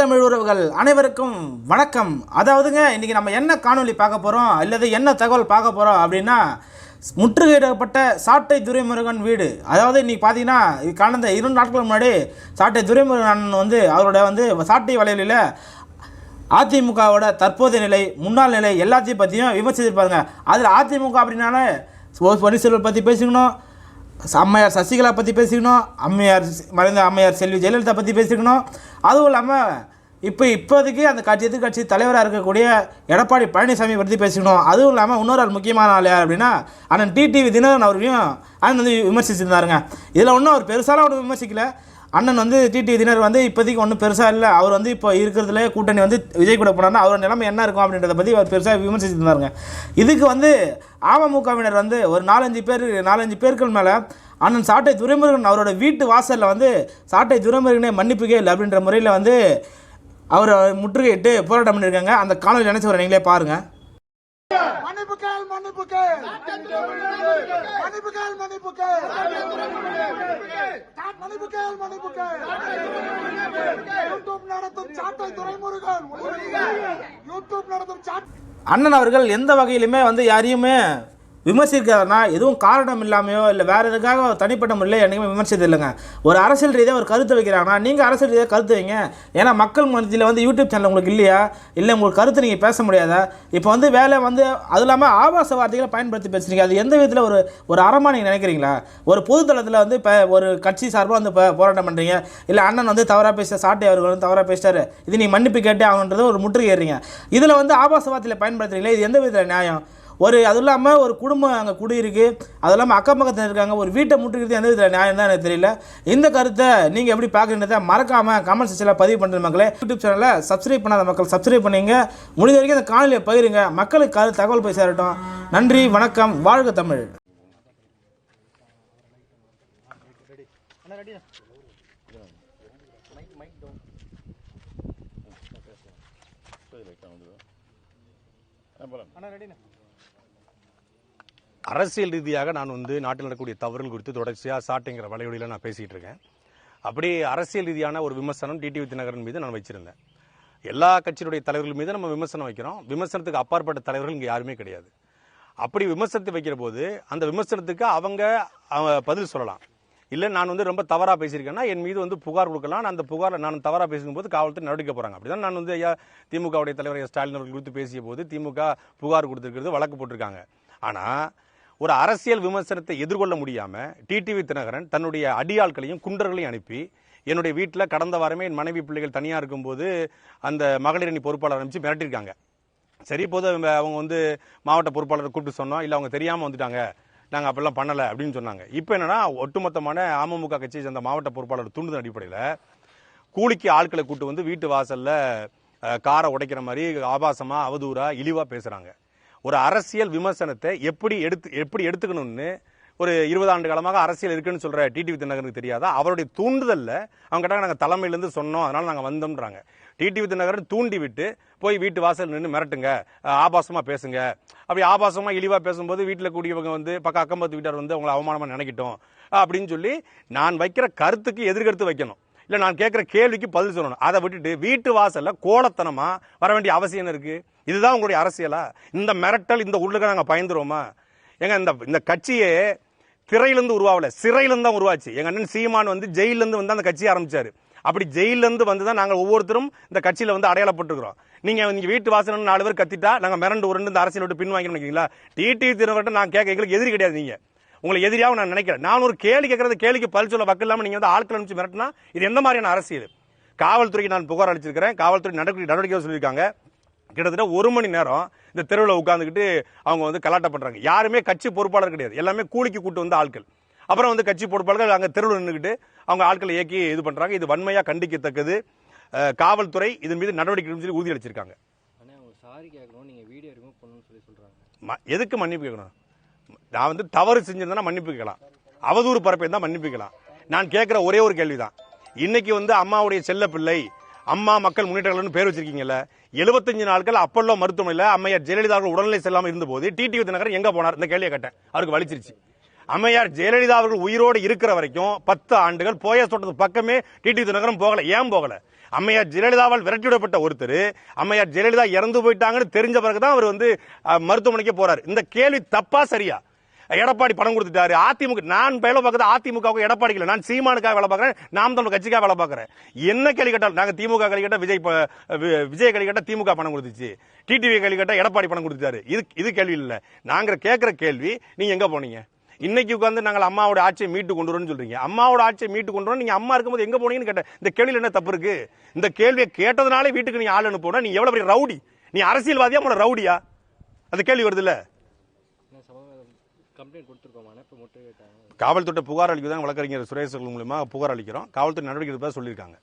தமிழ் உறவுகள் அனைவருக்கும் வணக்கம். அதாவதுங்க இன்றைக்கி நம்ம என்ன காணொளி பார்க்க போகிறோம் அல்லது என்ன தகவல் பார்க்க போகிறோம் அப்படின்னா முற்றுகையிடப்பட்ட சாட்டை துரைமுருகன் வீடு. அதாவது இன்றைக்கி பார்த்தீங்கன்னா இது கடந்த இரண்டு நாட்களுக்கு முன்னாடி சாட்டை துரைமுருகன் அண்ணன் வந்து அவரோட வந்து சாட்டை வலையில அதிமுகவோட தற்போதைய நிலை முன்னாள் நிலை எல்லாத்தையும் பற்றியும் விமர்சிச்சிருப்பாருங்க. அதில் அதிமுக அப்படின்னாலே ஓ பன்னீர்செல்வம் பற்றி பேசிக்கணும் அம்மையார் சசிகலா பற்றி பேசிக்கணும் அம்மையார் மறைந்த அம்மையார் செல்வி ஜெயலலிதா பற்றி பேசிக்கணும் அதுவும் இல்லாமல் இப்போ இப்போதைக்கு அந்த கட்சி எதிர்கட்சி தலைவராக இருக்கக்கூடிய எடப்பாடி பழனிசாமி பற்றி பேசிக்கணும் அதுவும் இல்லாமல் இன்னொரு ஆள் முக்கியமான ஆள் யார் அப்படின்னா அண்ணன் டிடிவி தினகரன் அவரையும் அண்ணன் வந்து விமர்சிச்சிருந்தாருங்க. இதில் ஒன்றும் அவர் பெருசாலாம் ஒன்றும் விமர்சிக்கலை. அண்ணன் வந்து டிடி தினர் வந்து இப்போதைக்கு ஒன்றும் பெருசாக இல்லை. அவர் வந்து இப்போ இருக்கிறதுல கூட்டணி வந்து விஜய் கூட போனார்னா அவரோட நிலைமை என்ன இருக்கும் அப்படின்றத பற்றி அவர் பெருசாக விமர்சிச்சிருந்தாருங்க இதுக்கு வந்து அமமுகவினர் வந்து ஒரு நாலஞ்சு பேர் நாலஞ்சு பேர்கள் மேலே அண்ணன் சாட்டை துரைமுருகன் அவரோட வீட்டு வாசலில் வந்து சாட்டை துரைமுருகனே மன்னிப்பு கேள் அப்படின்ற முறையில் வந்து அவர் முற்றுகையிட்டு போராட்டம் பண்ணியிருக்காங்க. அந்த காணொலி நினச்சி வர நீங்களே பாருங்கள் மன்னிப்புகள் மன்னிப்புகள் மன்னிப்புகள் மன்னிப்புகள் மன்னிப்புகள் மன்னிப்புகள் யூடியூப் நடத்தும் சாட்டை துறைமுருகன் யூடியூப் நடத்தும் சாட் அண்ணன் அவர்கள் எந்த வகையிலுமே வந்து யாரையுமே விமர்சிக்கிறாருன்னா எதுவும் காரணம் இல்லாமையோ இல்லை வேறு எதுக்காக தனிப்பட்ட முறையில் என்றைக்குமே விமர்சித்தது இல்லைங்க. ஒரு அரசியல் ரீதியாக ஒரு கருத்து வைக்கிறாங்கன்னா நீங்கள் அரசியல் ரீதியாக கருத்து வைங்க. ஏன்னா மக்கள் மத்தியில் வந்து யூடியூப் சேனல் உங்களுக்கு இல்லையா? இல்லை உங்களுக்கு கருத்து நீங்கள் பேச முடியாதா? இப்போ வந்து வேலை வந்து அது இல்லாமல் ஆபாச வார்த்தைகளை பயன்படுத்தி பேசுறீங்க. அது எந்த விதத்தில் ஒரு ஒரு அறமாக நீங்கள் நினைக்கிறீங்களா? ஒரு பொதுத்தளத்தில் வந்து இப்போ ஒரு கட்சி சார்பாக வந்து இப்போ போராட்டம் பண்ணுறீங்க இல்லை அண்ணன் வந்து தவறாக பேச சாட்டை அவர்கள் வந்து தவறாக பேசிட்டாரு. இது நீ மன்னிப்பு கேட்டே ஆகுன்றது ஒரு முற்றுகை ஏறுறீங்க. இதில் வந்து ஆபாச வார்த்தையில் பயன்படுத்துறீங்களே? இது எந்த விதத்தில் நியாயம்? ஒரு அது இல்லாமல் ஒரு குடும்பம் அங்கே குடியிருக்கு. அது இல்லாமல் அக்கம் பக்கத்தில் இருக்காங்க. ஒரு வீட்டை முட்டுக்கிறது எந்த விதத்தில் நியாயம் தான் எனக்கு தெரியல. இந்த கருத்தை நீங்கள் எப்படி பார்க்குறத மறக்காமல் கமெண்ட் செக்ஷனில் பதிவு பண்ணுற மக்களே. யூடியூப் சேனலில் சப்ஸ்கிரைப் பண்ணாத மக்கள் சப்ஸ்கிரைப் பண்ணிங்க. முடிஞ்ச வரைக்கும் அந்த காணொலியை பகிருங்க. மக்களுக்கு கரு தகவல் போய் சேரட்டும். நன்றி வணக்கம் வாழ்க தமிழ். அரசியல் ரீதியாக நான் வந்து நாட்டில் நடக்கக்கூடிய தவறுகள் குறித்து தொடர்ச்சியாக சாட்டைங்கிற வலையொலியில் நான் பேசிகிட்டு இருக்கேன். அப்படி அரசியல் ரீதியான ஒரு விமர்சனம் டிடிவி தினகரன் மீது நான் வச்சிருந்தேன். எல்லா கட்சியினுடைய தலைவர்கள் மீது நம்ம விமர்சனம் வைக்கிறோம். விமர்சனத்துக்கு அப்பாற்பட்ட தலைவர்கள் இங்கே யாருமே கிடையாது. அப்படி விமர்சனத்தை வைக்கிற போது அந்த விமர்சனத்துக்கு அவங்க பதில் சொல்லலாம். இல்லை நான் வந்து ரொம்ப தவறாக பேசியிருக்கேன்னா என் மீது வந்து புகார் கொடுக்கலாம். நான் அந்த புகாரை நான் தவறாக பேசும்போது காவல்துறை நடவடிக்கை போகிறாங்க அப்படிதான் நான் வந்து ஐயா திமுகவுடைய தலைவர் ஸ்டாலின் அவர்கள் குறித்து பேசிய போது திமுக புகார் கொடுத்துருக்கிறது வழக்கு போட்டிருக்காங்க. ஆனால் ஒரு அரசியல் விமர்சனத்தை எதிர்கொள்ள முடியாமல் டிடிவி தினகரன் தன்னுடைய அடியாட்களையும் குண்டர்களையும் அனுப்பி என்னுடைய வீட்டில் கடந்த வாரமே என் மனைவி பிள்ளைகள் தனியாக இருக்கும்போது அந்த மகளிர் அணி பொறுப்பாளர் அனுப்பிச்சு மிரட்டியிருக்காங்க. சரி போது அவங்க அவங்க வந்து மாவட்ட பொறுப்பாளரை கூப்பிட்டு சொன்னோம். இல்லை அவங்க தெரியாமல் வந்துட்டாங்க. நாங்கள் அப்படிலாம் பண்ணலை அப்படின்னு சொன்னாங்க. இப்போ என்னென்னா ஒட்டுமொத்தமான அமமுக கட்சியை சேர்ந்த மாவட்ட பொறுப்பாளர் தூண்டுதல் அடிப்படையில் கூலிக்கு ஆட்களை கூட்டு வந்து வீட்டு வாசலில் காரை உடைக்கிற மாதிரி ஆபாசமாக அவதூறாக இழிவாக பேசுகிறாங்க ஒரு அரசியல் விமர்சனத்தை எப்படி எடுத்து எப்படி எடுத்துக்கணும்னு ஒரு இருபது ஆண்டு காலமாக அரசியல் இருக்குன்னு சொல்கிற டிடிவி தினகரனுக்கு தெரியாதா? அவருடைய தூண்டுதல்ல. அவங்க கேட்டாங்க நாங்கள் தலைமையிலேருந்து சொன்னோம் அதனால் நாங்கள் வந்தோம்ன்றாங்க. டிடிவி தினகரன் தூண்டி விட்டு போய் வீட்டு வாசல் நின்று மிரட்டுங்க ஆபாசமாக பேசுங்க. அப்படி ஆபாசமாக இழிவாக பேசும்போது வீட்டில் கூடியவங்க வந்து பக்கம் அக்கம் பத்து வீட்டார் வந்து அவங்களை அவமானமாக நினைக்கட்டும் அப்படின்னு சொல்லி நான் வைக்கிற கருத்துக்கு எதிர்கருத்து வைக்கணும். இல்லை நான் கேட்குற கேள்விக்கு பதில் சொல்லணும். அதை விட்டுட்டு வீட்டு வாசலில் கோலத்தனமாக வர வேண்டிய அவசியம் இருக்குது இதுதான் உங்களுடைய அரசியலா? இந்த மிரட்டல் இந்த உள்ளுக்கு நாங்கள் பயந்துருவோமா? ஏங்க இந்த இந்த கட்சியே திரையிலேருந்து உருவாகல. சிறையிலிருந்து தான் உருவாச்சு. எங்கள் அண்ணன் சீமான் வந்து ஜெயிலேருந்து வந்து அந்த கட்சியை ஆரம்பிச்சாரு. அப்படி ஜெயிலேருந்து வந்து தான் நாங்கள் ஒவ்வொருத்தரும் இந்த கட்சியில் வந்து அடையாளப்பட்டுருக்குறோம். நீங்கள் நீங்கள் வீட்டு வாசல் நாலு பேர் கத்திட்டா நாங்கள் மிரண்டு உருண்டு இந்த அரசியல் விட்டு பின்வாங்கி நினைக்கிறீங்களா டிடி திருவட்ட நான் கேட்க எங்களுக்கு எதிரி கிடையாது நீங்கள் உங்களை எதிரியாக நான் நினைக்கிறேன். நான் ஒரு கேள்வி கேட்கறது கேள்விக்கு பதில் சொல்ல வக்கு இல்லாம நீங்க வந்து ஆட்கள் அனுப்பிச்சு மிரட்டினா இது எந்த மாதிரியான அரசியல் காவல்துறைக்கு நான் புகார் அளிச்சிருக்கிறேன். காவல்துறை நடவடிக்கை நடவடிக்கை சொல்லியிருக்காங்க. கிட்டத்தட்ட ஒரு மணி நேரம் இந்த தெருவில் உட்காந்துக்கிட்டு அவங்க வந்து கலாட்டம் பண்றாங்க. யாருமே கட்சி பொறுப்பாளர் கிடையாது. எல்லாமே கூலிக்கு கூட்டு வந்த ஆட்கள். அப்புறம் வந்து கட்சி பொறுப்பாளர்கள் அங்கே தெருவில் நின்றுக்கிட்டு அவங்க ஆட்களை இயக்கி இது பண்றாங்க. இது வன்மையா கண்டிக்கத்தக்கது. காவல்துறை இதன் மீது நடவடிக்கை சொல்லி உறுதியளிச்சிருக்காங்க அண்ணா அவங்க சாரி கேட்கணும். நீங்கள் வீடியோ ரிமூவ் பண்ணணும்னு சொல்லி சொல்கிறாங்க ம- எதுக்கு மன்னிப்பு கேட்கணும்? நான் வந்து தவறு செஞ்சிருந்தா மன்னிப்புக்கலாம் அவதூறு பரப்பியிருந்தா மன்னிப்புக்கலாம் நான் கேட்குற ஒரே ஒரு கேள்விதான். இன்னைக்கு வந்து அம்மாவுடைய செல்ல பிள்ளை அம்மா மக்கள் முன்னேற்ற பேர் வச்சிருக்கீங்கல்ல 75 நாட்கள் அப்பல்லோ மருத்துவமனையில் அம்மையார் ஜெயலலிதா அவர்கள் உடல்நிலை செல்லாமல் இருந்தபோது டிடிவி தினகரன் எங்கே போனார்? இந்த கேள்வியை கேட்டேன். அவருக்கு வலிச்சிருச்சு. அம்மையார் ஜெயலலிதா அவர்கள் உயிரோடு இருக்கிற வரைக்கும் பத்து ஆண்டுகள் போயஸ் தோட்டத்து பக்கமே டிடி தினகரன் போகல. ஏன் போகல? அம்மையார் ஜெயலலிதாவால் விரட்டிவிடப்பட்ட ஒருத்தர் அம்மையார் ஜெயலலிதா இறந்து போயிட்டாங்கன்னு தெரிஞ்ச பிறகு தான் அவர் வந்து மருத்துவமனைக்கே மருத்துவமனைக்கு போறாரு. இந்த கேள்வி தப்பா சரியா? எடப்பாடி பணம் கொடுத்துட்டாரு. அதிமுக நான் வேலை பார்க்கறது அதிமுகவுக்கு எடப்பாடி இல்லை. நான் சீமானுக்காக வேலை பார்க்குறேன் நாம் தமிழ் கட்சிக்காக வேலை பார்க்குறேன். என்ன கேள்வி கேட்டாலும் நாங்கள் திமுக கேள்வி கேட்டால் விஜய் விஜய் கேள்வி கேட்டால் திமுக பணம் கொடுத்துச்சு. டிடிவி கேள்வி கேட்டால் எடப்பாடி பணம் கொடுத்துட்டாரு. இது இது கேள்வி இல்லை. நாங்கள் கேட்குற கேள்வி நீங்கள் எங்கே போனீங்க? இன்னைக்கு உட்காந்து நாங்கள் அம்மாவோட ஆட்சியை மீட்டு கொண்டு வரோம்னு சொல்றீங்க. அம்மாவோட ஆட்சியை மீட்டு கொண்டு வரோம் நீங்க அம்மா இருக்கும்போது எங்க போனீங்கன்னு கேட்டேன். இந்த கேள்வியில் என்ன தப்பு இருக்கு? இந்த கேள்வியை கேட்டதுனாலே வீட்டுக்கு நீ ஆள் அனுப்புனா நீ எவ்வளவு பெரிய ரவுடி? நீ அரசியல்வாதியா உன ரவுடியா? அந்த கேள்வி வருது இல்ல? காவல்துறை புகார் அளிக்க தான் வழக்கறிஞர் சுரேஷ் மூலமா புகார் அளிக்கிறோம். காவல்துறை நடவடிக்கை எடுப்பதா சொல்லியிருக்காங்க.